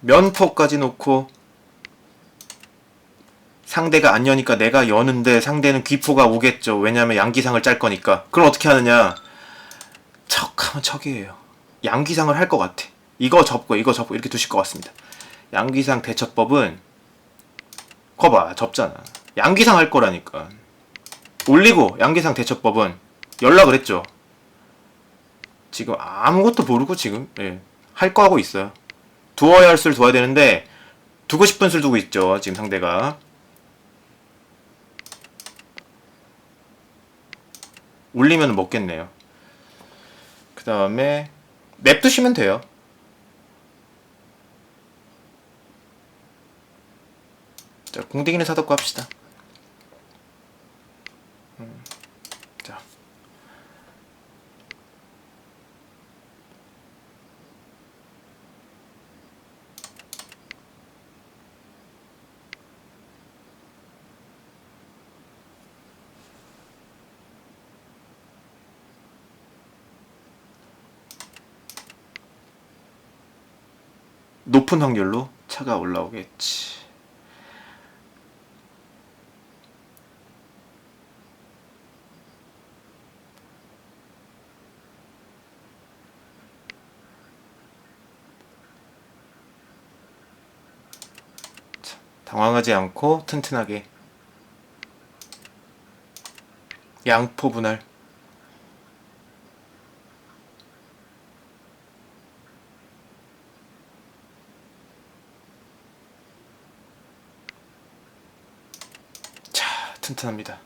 면포까지 놓고 상대가 안 여니까 내가 여는데 상대는 귀포가 오겠죠. 왜냐면 양기상을 짤 거니까. 그럼 어떻게 하느냐? 척하면 척이에요. 양기상을 할 것 같아. 이거 접고 이거 접고 이렇게 두실 것 같습니다. 양기상 대처법은 거봐 접잖아. 양기상 할 거라니까. 올리고 양기상 대처법은 연락을 했죠. 지금 아무것도 모르고 지금 예, 할 거 하고 있어요. 두어야 할 수를 두어야 되는데 두고 싶은 수를 두고 있죠. 지금 상대가. 올리면 먹겠네요. 그 다음에 냅두시면 돼요. 자, 공댕이는 사놓고 합시다. 음, 자. 높은 확률로 차가 올라오겠지. 자, 당황하지 않고 튼튼하게 양포 분할 자 튼튼합니다.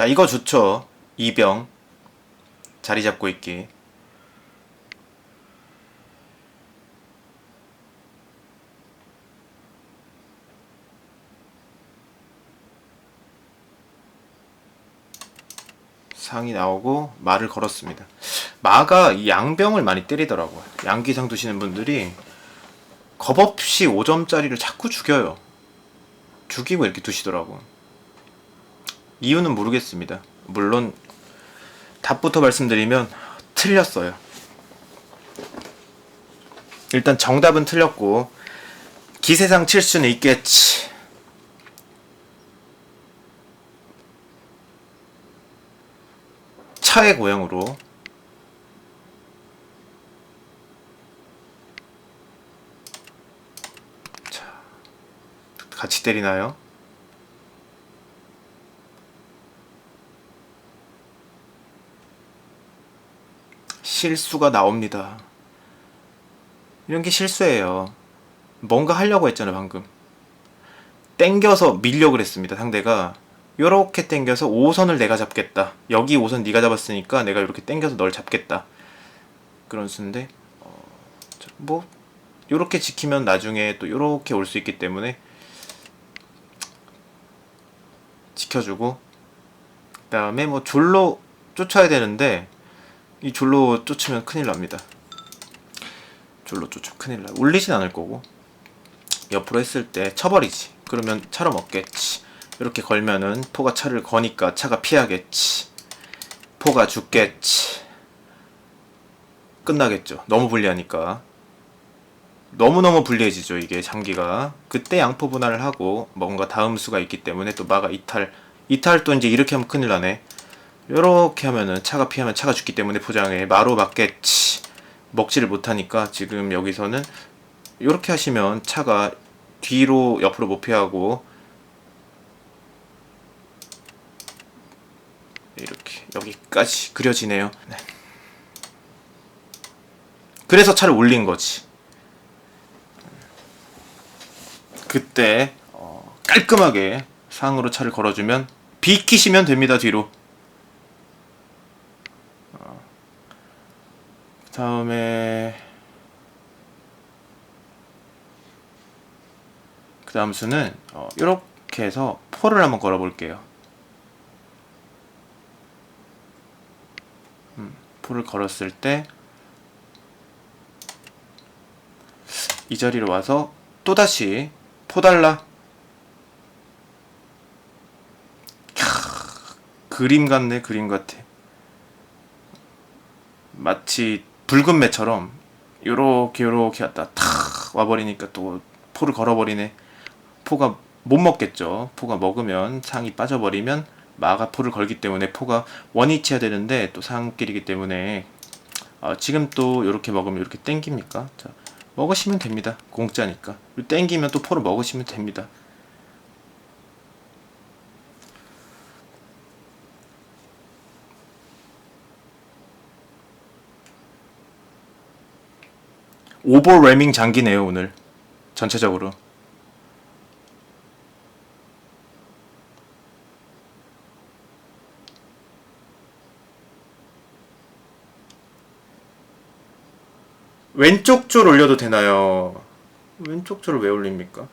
자, 이거 좋죠. 이병. 자리 잡고 있기. 상이 나오고 말을 걸었습니다. 마가 이 양병을 많이 때리더라고요. 양기상 두시는 분들이 겁 없이 5점짜리를 자꾸 죽여요. 죽이고 이렇게 두시더라고. 이유는 모르겠습니다. 물론 답부터 말씀드리면 틀렸어요. 일단 정답은 틀렸고 기세상 칠 수는 있겠지. 차의 고향으로 자 같이 때리나요? 실수가 나옵니다. 이런 게 실수예요. 뭔가 하려고 했잖아, 방금. 땡겨서 밀려고 그랬습니다, 상대가. 요렇게 땡겨서 5선을 내가 잡겠다. 여기 5선 네가 잡았으니까 내가 이렇게 땡겨서 널 잡겠다. 그런 수인데, 어, 자, 뭐, 요렇게 지키면 나중에 또 요렇게 올 수 있기 때문에, 지켜주고, 그 다음에 뭐 졸로 쫓아야 되는데, 이 졸로 쫓으면 큰일 납니다. 졸로 쫓으면 큰일 나. 울리진 않을 거고 옆으로 했을 때 쳐버리지. 그러면 차로 먹겠지. 이렇게 걸면은 포가 차를 거니까 차가 피하겠지. 포가 죽겠지. 끝나겠죠. 너무 불리하니까. 너무너무 불리해지죠, 이게 장기가. 그때 양포 분할을 하고 뭔가 다음 수가 있기 때문에 또 마가 이탈. 이탈 또 이제 이렇게 하면 큰일 나네. 요렇게 하면은 차가 피하면 차가 죽기 때문에 포장에 마로 맞겠지 먹지를 못하니까 지금 여기서는 요렇게 하시면 차가 뒤로 옆으로 못 피하고 이렇게 여기까지 그려지네요. 네. 그래서 차를 올린 거지. 그때 어, 깔끔하게 상으로 차를 걸어주면 비키시면 됩니다 뒤로 다음에 그 다음 수는 어, 이렇게 해서 포를 한번 걸어 볼게요. 음, 포를 걸었을 때 이 자리로 와서 또다시 포 달라 캬, 그림 같네 그림 같아 마치 붉은 매처럼 요렇게 요렇게 왔다 탁 와버리니까 또 포를 걸어버리네. 포가 못 먹겠죠. 포가 먹으면 상이 빠져버리면 마가 포를 걸기 때문에 포가 원위치해야 되는데 또 상길이기 때문에. 아, 지금 또 요렇게 먹으면 이렇게 땡깁니까? 자, 먹으시면 됩니다. 공짜니까. 땡기면 또 포를 먹으시면 됩니다 오버래밍 장기네요 오늘 전체적으로 왼쪽 줄 올려도 되나요? 왼쪽 줄을 왜 올립니까?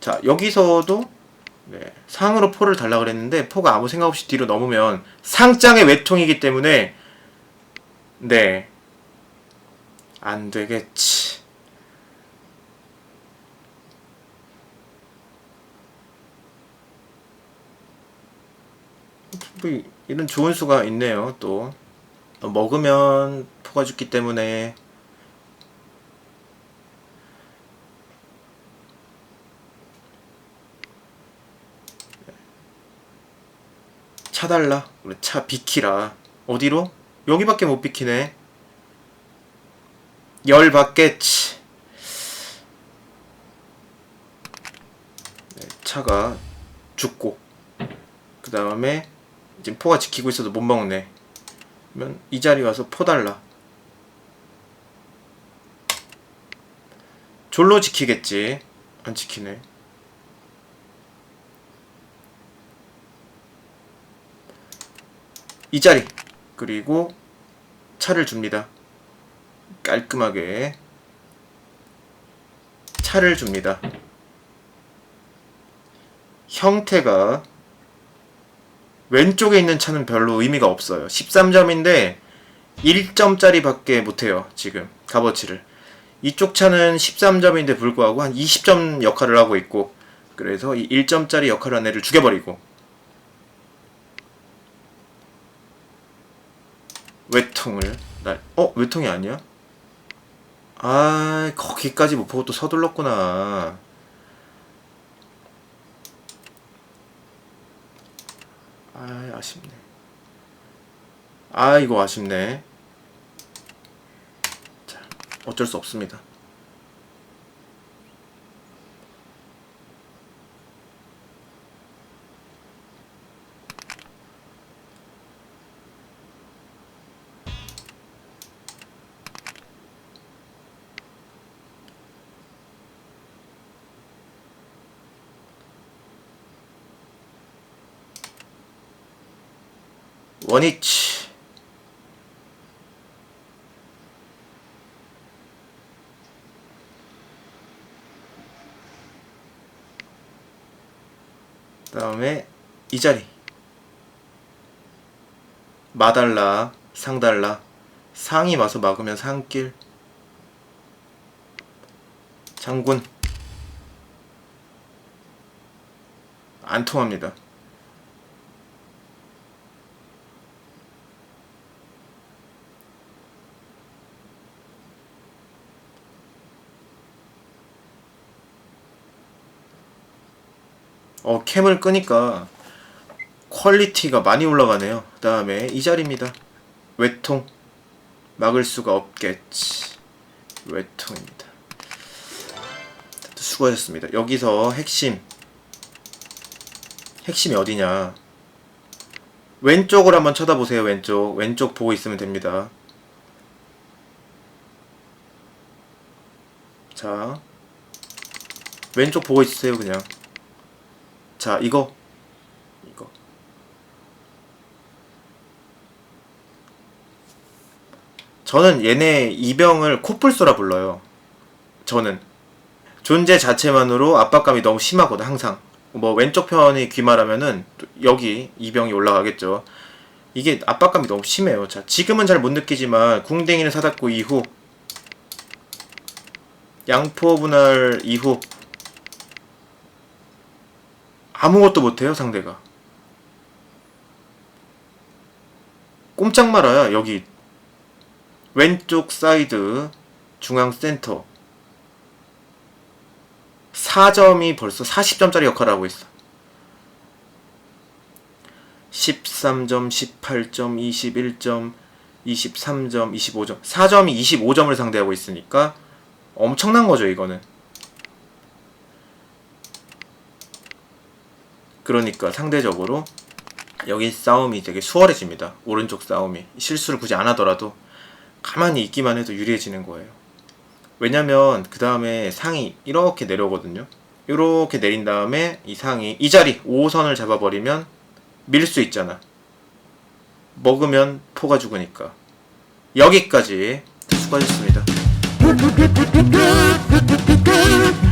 자 여기서도 네, 상으로 포를 달라 그랬는데 포가 아무 생각 없이 뒤로 넘으면 상장의 외통이기 때문에 네. 안 되겠지. 뭐 이- 이런 좋은 수가 있네요, 또. 어, 먹으면 포가 죽기 때문에 차 달라. 차 비키라. 어디로? 여기밖에 못 비키네. 열 받겠지. 네, 차가 죽고 그 다음에 지금 포가 지키고 있어도 못 먹네. 그러면 이 자리 와서 포 달라. 졸로 지키겠지. 안 지키네. 이 자리 그리고 차를 줍니다. 깔끔하게 차를 줍니다. 형태가 왼쪽에 있는 차는 별로 의미가 없어요. 13점인데 1점짜리 밖에 못해요. 지금 값어치를. 이쪽 차는 13점인데 불구하고 한 20점 역할을 하고 있고 그래서 이 1점짜리 역할을 한 애를 죽여버리고 외통을 날 어? 외통이 아니야? 아 거기까지 못 보고 또 서둘렀구나 아 아쉽네 아 이거 아쉽네 자 어쩔 수 없습니다 원위치. 다음에 이 자리. 마달라 상달라. 상이 와서 막으면 상길. 장군. 안 통합니다 어, 캠을 끄니까 퀄리티가 많이 올라가네요. 그 다음에 이 자리입니다. 외통. 막을 수가 없겠지. 외통입니다. 수고하셨습니다. 여기서 핵심. 핵심이 어디냐. 왼쪽을 한번 쳐다보세요, 왼쪽. 왼쪽 보고 있으면 됩니다. 자. 왼쪽 보고 있으세요, 그냥. 자, 이거. 이거. 저는 얘네 이병을 코뿔소라 불러요. 저는. 존재 자체만으로 압박감이 너무 심하거든, 항상. 뭐, 왼쪽 편이 귀마라면은, 여기 이병이 올라가겠죠. 이게 압박감이 너무 심해요. 자, 지금은 잘 못 느끼지만, 궁뎅이를 사다고 이후, 양포 분할 이후, 아무것도 못해요 상대가. 꼼짝 말아요 여기 왼쪽 사이드 중앙 센터 4점이 벌써 40점짜리 역할을 하고 있어. 13점, 18점, 21점, 23점, 25점. 4점이 25점을 상대하고 있으니까 엄청난 거죠 이거는 그러니까 상대적으로 여기 싸움이 되게 수월해집니다. 오른쪽 싸움이 실수를 굳이 안 하더라도 가만히 있기만 해도 유리해지는 거예요. 왜냐면 그 다음에 상이 이렇게 내려오거든요. 이렇게 내린 다음에 이 상이 이 자리 5호선을 잡아버리면 밀 수 있잖아. 먹으면 포가 죽으니까. 여기까지 수고하셨습니다.